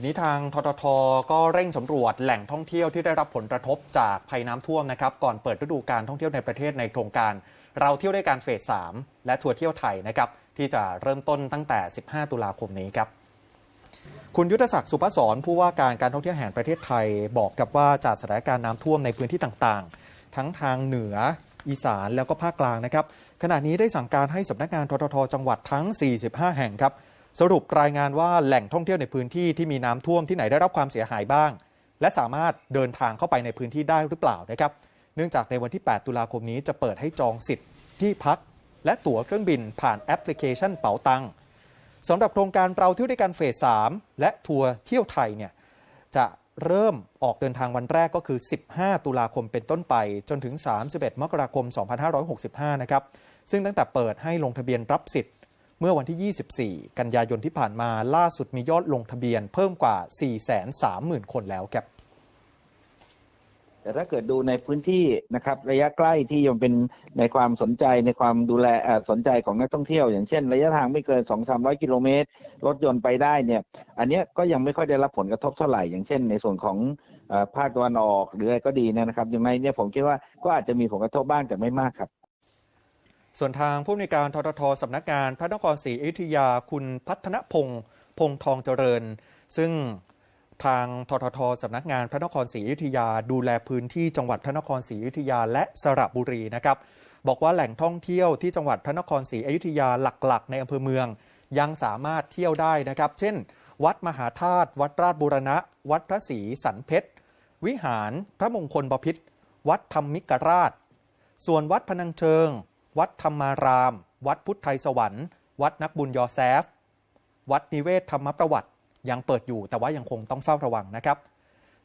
ทีนี้ทางทททก็เร่งสำรวจแหล่งท่องเที่ยวที่ได้รับผลกระทบจากภัยน้ำท่วมนะครับ ก่อนเปิดฤดูการท่องเที่ยวในประเทศในโครงการ เราเที่ยวด้วยการเฟส 3 และทัวร์เที่ยวไทยนะครับ ที่จะเริ่มต้นตั้งแต่ 15 ตุลาคมนี้ครับ คุณยุทธศักดิ์สุภศรผู้ว่าการการท่องเที่ยวแห่งประเทศไทยบอกกับว่าจากสถานการณ์น้ำท่วมในพื้นที่ต่างๆ ทั้งทางเหนืออีสานแล้วก็ภาคกลางนะครับขณะนี้ได้สั่งการให้สำนักงานทททจังหวัดทั้ง 45 แห่งครับ สรุปรายงานว่าแหล่งท่องเที่ยวในพื้นที่ที่มีน้ำท่วมที่ไหนได้รับความเสียหายบ้าง และสามารถเดินทางเข้าไปในพื้นที่ได้หรือเปล่านะครับ เนื่องจากในวันที่ 8 ตุลาคมนี้จะเปิดให้จองสิทธิ์ที่พัก และตั๋วเครื่องบินผ่านแอปพลิเคชันเป๋าตังสำหรับโครงการเราเที่ยวด้วยกันเฟส 3 และทัวร์เที่ยวไทยเนี่ยจะเริ่มออกเดินทางวันแรกก็คือ 15 ตุลาคมเป็นต้นไป จนถึง 31 มกราคม 2565 นะครับ ซึ่งตั้งแต่เปิดให้ลงทะเบียนรับสิทธิ์ เมื่อวันที่ 24 กันยายนที่ผ่านมาล่าสุดมียอดลงทะเบียนเพิ่มกว่า 430,000 คนแล้วครับแต่ถ้าเกิดดูในพื้นที่นะครับระยะใกล้ที่ยังเป็นในความสนใจในความดูแลสนใจของนักท่องเที่ยว อย่างเช่น ระยะทางไม่เกิน 2 3 0 0 กิโลเมตร รถยนต์ไปได้เนี่ยอันนี้ก็ยังไม่ค่อยได้รับผลกระทบเท่าไหร่ อย่างเช่น ในส่วนของภาคตะวันออกหรืออะไรก็ดีนะครับอย่างไรเนี่ยผมคิดว่าก็อาจจะมีผลกระทบบ้างแต่ไม่มากครับ ส่วนทางผู้อำนวยการทททสำนักงานพระนครศรีอยุธยาคุณพัฒนพงศ์พงทองเจริญ ซึ่งทางทททสำนักงานพระนครศรีอยุธยา ดูแลพื้นที่จังหวัดพระนครศรีอยุธยาและสระบุรีนะครับ บอกว่าแหล่งท่องเที่ยวที่จังหวัดพระนครศรีอยุธยาหลักๆ ในอำเภอเมือง ยังสามารถเที่ยวได้นะครับ เช่น วัดมหาธาตุวัดราชบูรณะ วัดพระศรีสันเพชรวิหารพระมงคลบพิตรวัดธรรมิกราช ส่วนวัดพนังเชิง วัดธรรมาราม วัดพุทธไทยสวรรค์ วัดนักบุญยอแซฟ วัดนิเวศธรรมประวัติ ยังเปิดอยู่แต่ว่ายังคงต้องเฝ้าระวังนะครับ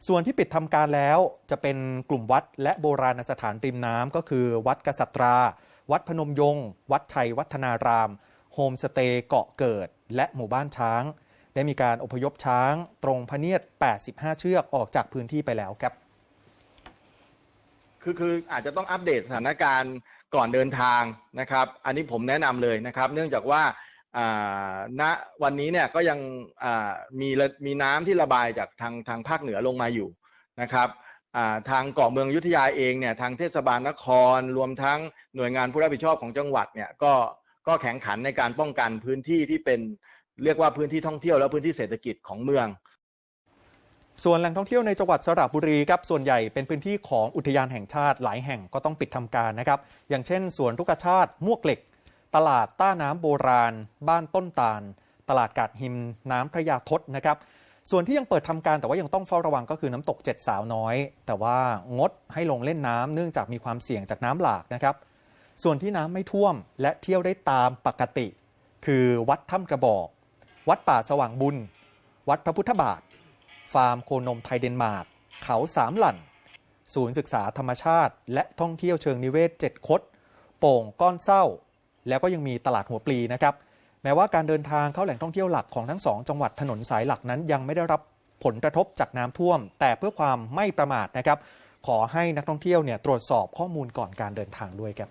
ส่วนที่ปิดทำการแล้วจะเป็นกลุ่มวัดและโบราณสถานริมน้ำก็คือ วัดกษัตรา วัดพนมยงค์วัดชัยวัฒนาราม โฮมสเตย์เกาะเกิด และหมู่บ้านช้าง ได้มีการอพยพช้างตรงพระเนียด 85 เชือกออกจากพื้นที่ไปแล้วครับคือคืออาจจะต้องอัปเดตสถานการณ์ ก่อนเดินทางนะครับ อันนี้ผมแนะนำเลยนะครับ เนื่องจากว่าณวันนี้เนี่ยก็ยังมีมีน้ำที่ระบายจากทางทางภาคเหนือลงมาอยู่นะครับทางเกาะเมืองยุทธยาเองเนี่ยทางเทศบาลนคร รวมทั้งหน่วยงานผู้รับผิดชอบของจังหวัดเนี่ยก็ก็แข่งขันในการป้องกันพื้นที่ที่เป็นเรียกว่าพื้นที่ท่องเที่ยวและพื้นที่เศรษฐกิจของเมือง ส่วนแหล่งท่องเที่ยวในจังหวัดสระบุรีครับส่วนใหญ่เป็นพื้นที่ของอุทยานแห่งชาติหลายแห่งก็ต้องปิดทำการนะครับ อย่างเช่นสวนรุกชาติมวกเหล็ก ตลาดต้าน้ำโบราณ บ้านต้นตาล ตลาดกาดหิม น้ำพระยาทศนะครับส่วนที่ยังเปิดทำการแต่ว่ายังต้องเฝ้าระวังก็คือน้ำตกเจ็ดสาวน้อย แต่ว่างดให้ลงเล่นน้ำเนื่องจากมีความเสี่ยงจากน้ำหลากนะครับส่วนที่น้ำไม่ท่วมและเที่ยวได้ตามปกติ คือวัดถ้ำกระบอก วัดป่าสว่างบุญ วัดพระพุทธบาท ฟาร์มโคนมไทยเดนมาร์ก เขาสามหลั่น ศูนย์ศึกษาธรรมชาติ และท่องเที่ยวเชิงนิเวศเจ็ดคด โป่งก้อนเศร้า แล้วก็ยังมีตลาดหัวปลีนะครับ แม้ว่าการเดินทางเข้าแหล่งท่องเที่ยวหลักของทั้งสองจังหวัดถนนสายหลักนั้นยังไม่ได้รับผลกระทบจากน้ำท่วม แต่เพื่อความไม่ประมาทนะครับ ขอให้นักท่องเที่ยวเนี่ยตรวจสอบข้อมูลก่อนการเดินทางด้วยครับ